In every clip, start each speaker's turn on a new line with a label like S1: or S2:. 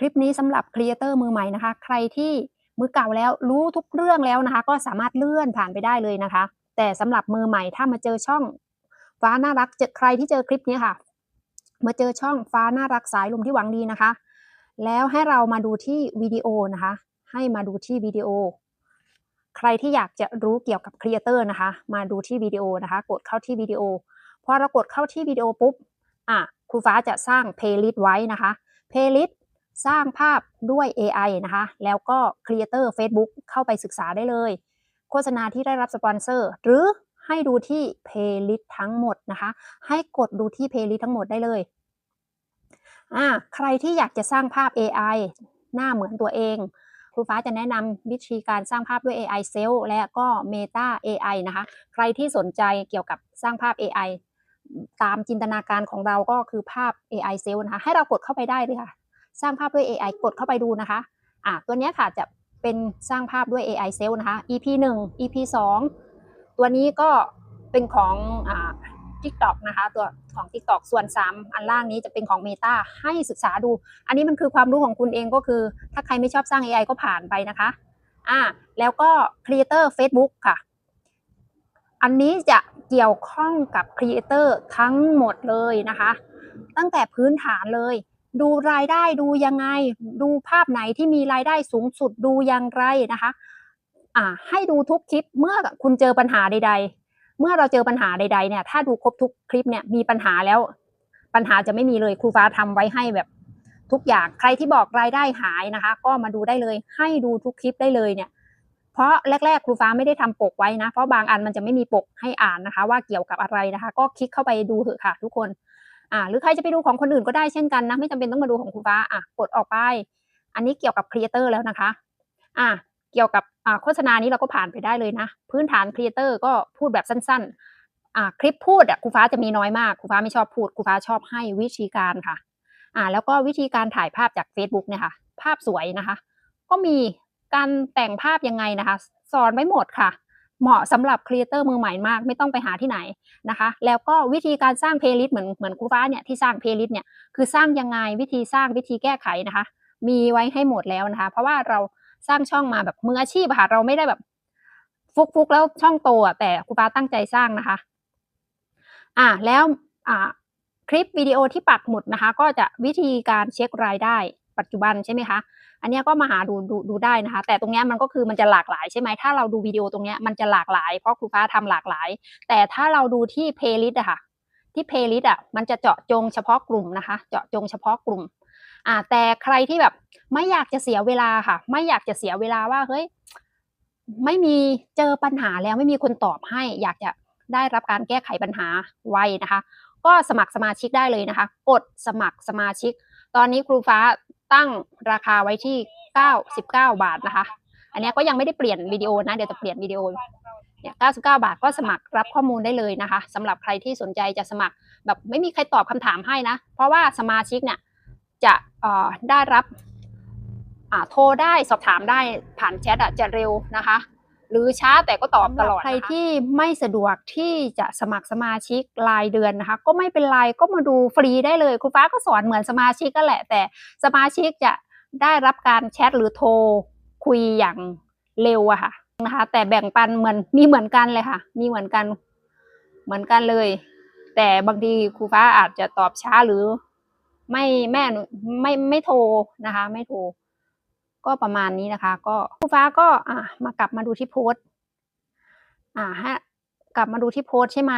S1: คลิปนี้สำหรับครีเอเตอร์มือใหม่นะคะ ใครที่มือเก่าแล้วรู้ทุกเรื่องแล้วนะคะ ก็สามารถเลื่อนผ่านไปได้เลยนะคะ แต่สำหรับมือใหม่ถ้ามาเจอช่องฟ้าน่ารักเจอใครที่เจอคลิปนี้ค่ะ มาเจอช่องฟ้าน่ารักสายลมที่หวังดีนะคะ แล้วให้เรามาดูที่วิดีโอนะคะ ให้มาดูที่วิดีโอ ใครที่อยากจะรู้เกี่ยวกับครีเอเตอร์นะคะ มาดูที่วิดีโอนะคะ กดเข้าที่วิดีโอพอเรากดเข้าที่วิดีโอปุ๊บอะครูฟ้าจะสร้างเพลย์ลิสต์ไว้นะคะเพลย์ลิสต์ สร้างภาพด้วย AI นะคะ แล้วก็ครีเอเตอร์ Facebook เข้าไปศึกษาได้เลย โฆษณาที่ได้รับสปอนเซอร์ หรือให้ดูที่เพลย์ลิสต์ทั้งหมดนะคะ ให้กดดูที่เพลย์ลิสต์ทั้งหมดได้เลยอ่าใครที่อยากจะสร้างภาพ AI หน้าเหมือนตัวเอง ครูฟ้าจะแนะนำวิธีการสร้างภาพด้วย AI Cell และก็ Meta AI นะคะ ใครที่สนใจเกี่ยวกับสร้างภาพ AI ตามจินตนาการของเราก็คือภาพ AI Cell นะคะ ให้เรากดเข้าไปได้เลยค่ะ สร้างภาพด้วย AI กดเข้าไปดูนะคะอะตัวนี้ค่ะจะเป็นสร้างภาพด้วย AI Cell นะคะ EP 1 EP 2 ตัวนี้ก็เป็นของอ่า TikTok นะคะตัวของ TikTok ส่วน 3 อันล่างนี้จะเป็นของ Meta ให้ศึกษาดู อันนี้มันคือความรู้ของคุณเองก็คือ ถ้าใครไม่ชอบสร้าง AI ก็ผ่านไปนะคะอ่าแล้วก็ Creator Facebook ค่ะ อันนี้จะเกี่ยวข้องกับ Creator ทั้งหมดเลยนะคะ ตั้งแต่พื้นฐานเลย ดูรายได้ดูยังไง ดูภาพไหนที่มีรายได้สูงสุดดูอย่างไรนะคะอ่าให้ดูทุกคลิปเมื่อคุณเจอปัญหาใด ๆ เมื่อเราเจอปัญหาใด ๆ เนี่ย ถ้าดูครบทุกคลิปเนี่ยมีปัญหาแล้ว ปัญหาจะไม่มีเลยครูฟ้าทำไว้ให้แบบทุกอย่างใครที่บอกรายได้หายนะคะ ก็มาดูได้เลย ให้ดูทุกคลิปได้เลยเนี่ย เพราะแรก ๆ ครูฟ้าไม่ได้ทำปกไว้นะ เพราะบางอันมันจะไม่มีปกให้อ่านนะคะ ว่าเกี่ยวกับอะไรนะคะ ก็คลิกเข้าไปดูเถอะค่ะ ทุกคน อ่าหรือใครจะไปดูของคนอื่นก็ได้เช่นกันนะ ไม่จำเป็นต้องมาดูของครูฟ้าอะกดออกไป อันนี้เกี่ยวกับครีเอเตอร์แล้วนะคะอะเกี่ยวกับอ่าโฆษณานี้เราก็ผ่านไปได้เลยนะ พื้นฐานครีเอเตอร์ก็พูดแบบสั้นๆอ่าคลิปพูดอะครูฟ้าจะมีน้อยมากครูฟ้าไม่ชอบพูดครูฟ้าชอบให้วิธีการค่ะอ่าแล้วก็วิธีการถ่ายภาพจาก Facebook เนี่ยค่ะ ภาพสวยนะคะ ก็มีการแต่งภาพยังไงนะคะ สอนไว้หมดค่ะ เหมาะสำหรับครีเอเตอร์มือใหม่มาก ไม่ต้องไปหาที่ไหนนะคะ แล้วก็วิธีการสร้างเพลย์ลิสต์เหมือนเหมือนครูฟ้าเนี่ยที่สร้างเพลย์ลิสต์เนี่ยคือสร้างยังไงวิธีสร้างวิธีแก้ไขนะคะ มีไว้ให้หมดแล้วนะคะ เพราะว่าเราสร้างช่องมาแบบมืออาชีพค่ะเราไม่ได้แบบฟุกฟุกแล้วช่องโตอะแต่ครูฟ้าตั้งใจสร้างนะคะ อ่าแล้วอ่าคลิปวิดีโอที่ปักหมุดนะคะ ก็จะวิธีการเช็ครายได้ ปัจจุบันใช่ไหมคะ อันนี้ก็มาหาดูดูดูได้นะคะ แต่ตรงเนี้ยมันก็คือมันจะหลากหลายใช่ไหมถ้าเราดูวิดีโอตรงเนี้ยมันจะหลากหลายเพราะครูฟ้าทำหลากหลาย แต่ถ้าเราดูที่เพลย์ลิสต์อะค่ะ ที่เพลย์ลิสต์อะมันจะเจาะจงเฉพาะกลุ่มนะคะ เจาะจงเฉพาะกลุ่มอ่าแต่ใครที่แบบไม่อยากจะเสียเวลาค่ะ ไม่อยากจะเสียเวลาว่าเฮ้ยไม่มีเจอปัญหาแล้วไม่มีคนตอบให้ อยากจะได้รับการแก้ไขปัญหาไวนะคะ ก็สมัครสมาชิกได้เลยนะคะ กดสมัครสมาชิก ตอนนี้ครูฟ้า ตั้งราคาไว้ที่ 99 บาทนะคะ อันนี้ก็ยังไม่ได้เปลี่ยนวิดีโอนะ เดี๋ยวจะเปลี่ยนวิดีโอเนี่ย99 บาทก็สมัครรับข้อมูลได้เลยนะคะสำหรับใครที่สนใจจะสมัครแบบไม่มีใครตอบคำถามให้นะ เพราะว่าสมาชิกเนี่ยจะเอ่อได้รับอ่าโทรได้สอบถามได้ผ่านแชทจะเร็วนะคะ หรือช้าแต่ก็ตอบตลอดใครที่ไม่สะดวกที่จะสมัครสมาชิกรายเดือนนะคะ ก็ไม่เป็นไรก็มาดูฟรีได้เลยครูฟ้าก็สอนเหมือนสมาชิกก็แหละ แต่สมาชิกจะได้รับการแชทหรือโทรคุยอย่างเร็วอะค่ะนะคะ แต่แบ่งปันเหมือนมีเหมือนกันเลยค่ะ มีเหมือนกันเหมือนกันเลย แต่บางทีครูฟ้าอาจจะตอบช้าหรือไม่แม่ไม่ไม่โทรนะคะ ไม่โทร ก็ประมาณนี้นะคะ ก็ครูฟ้าก็อะมากลับมาดูที่โพสต์อ่าฮะกลับมาดูที่โพสต์ใช่ไหม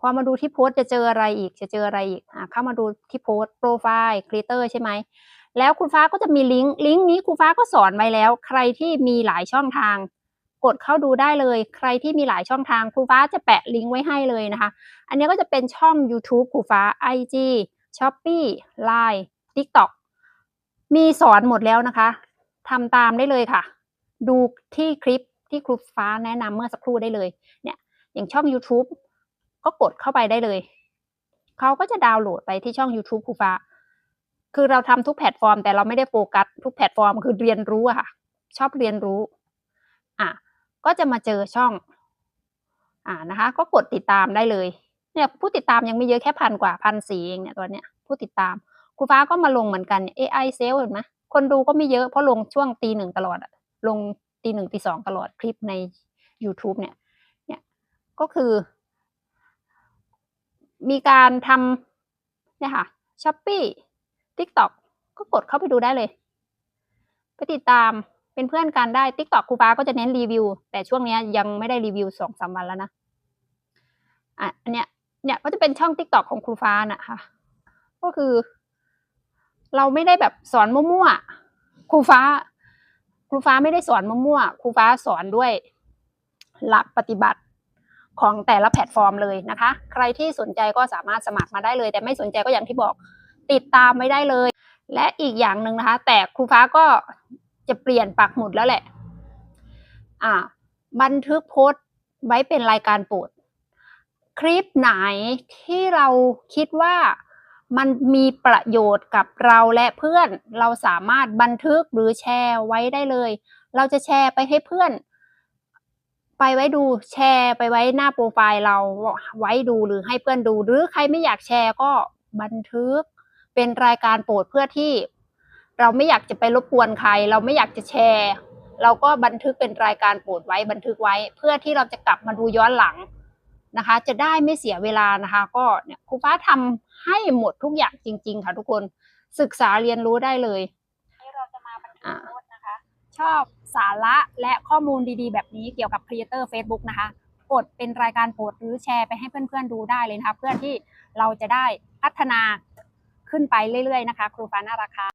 S1: พอมาดูที่โพสต์จะเจออะไรอีกจะเจออะไรอีกอ่าเข้ามาดูที่โพสต์โปรไฟล์ครีเอเตอร์ใช่ไหมแล้วคุณฟ้าก็จะมีลิงก์ลิงก์นี้ครูฟ้าก็สอนไว้แล้ว ใครที่มีหลายช่องทาง กดเข้าดูได้เลย ใครที่มีหลายช่องทางครูฟ้าจะแปะลิงก์ไว้ให้เลยนะคะ อันนี้ก็จะเป็นช่อง YouTube ครูฟ้า IG Shopee Line TikTok มีสอนหมดแล้วนะคะทำตามได้เลยค่ะ ดูที่คลิปที่ครูฟ้าแนะนำเมื่อสักครู่ได้เลย เนี่ยอย่างช่อง YouTube ก็กดเข้าไปได้เลย เขาก็จะดาวน์โหลดไปที่ช่อง YouTube ครูฟ้า คือเราทำทุกแพลตฟอร์ม แต่เราไม่ได้โฟกัสทุกแพลตฟอร์มคือเรียนรู้อะค่ะ ชอบเรียนรู้ อะ ก็จะมาเจอช่อง อ่านะคะ ก็กดติดตามได้เลย เนี่ยผู้ติดตามยังไม่เยอะแค่พันกว่าพันสี่เองเนี่ยตัวเนี้ยผู้ติดตาม ครูฟ้าก็มาลงเหมือนกันเนี่ย AI sale เห็นไหมคนดูก็ไม่เยอะเพราะลงช่วงตีหนึ่งตลอดอะลงตีหนึ่งตีสองตลอดคลิปใน YouTube เนี่ย เนี่ยก็คือ มีการทำเนี่ยค่ะช้อปปี้ TikTok ก็กดเข้าไปดูได้เลยไปติดตามเป็นเพื่อนกันได้ TikTok ครูฟ้าก็จะเน้นรีวิว แต่ช่วงนี้ยังไม่ได้รีวิวสองสามวันแล้วนะ อะอันเนี้ย เนี่ยก็จะเป็นช่อง TikTok ของครูฟ้าน่ะค่ะ ก็คือ เราไม่ได้แบบสอนมั่วๆครูฟ้า ครูฟ้าไม่ได้สอนมั่วๆครูฟ้าสอนด้วย หลักปฏิบัติของแต่ละแพลตฟอร์มเลยนะคะ ใครที่สนใจก็สามารถสมัครมาได้เลย แต่ไม่สนใจก็อย่างที่บอกติดตามไม่ได้เลย และอีกอย่างหนึ่งนะคะ แต่ครูฟ้าก็จะเปลี่ยนปักหมุดแล้วแหละ อ่า บันทึกโพสต์ไว้เป็นรายการโปรดคลิปไหนที่เราคิดว่า มันมีประโยชน์กับเราและเพื่อน เราสามารถบันทึกหรือแชร์ไว้ได้เลย เราจะแชร์ไปให้เพื่อน ไปไว้ดูแชร์ไปไว้หน้าโปรไฟล์เราไว้ดูหรือให้เพื่อนดู หรือใครไม่อยากแชร์ก็บันทึก เป็นรายการโปรดเพื่อที่ เราไม่อยากจะไปรบกวนใคร เราไม่อยากจะแชร์ เราก็บันทึกเป็นรายการโปรดไว้บันทึกไว้ เพื่อที่เราจะกลับมาดูย้อนหลัง นะคะ จะได้ไม่เสียเวลานะคะ ก็เนี่ยครูฟ้าทำให้หมดทุกอย่างจริง ๆ ค่ะทุกคนศึกษาเรียนรู้ได้เลยเราจะมาบันทึกโพสต์นะคะ ชอบสาระและข้อมูลดีๆ แบบนี้เกี่ยวกับ Creator Facebook นะคะ กดเป็นรายการโปรดหรือแชร์ไปให้เพื่อนๆดูได้เลยนะคะ เพื่อที่เราจะได้พัฒนาขึ้นไปเรื่อยๆนะคะ ครูฟ้าน่ารักค่ะ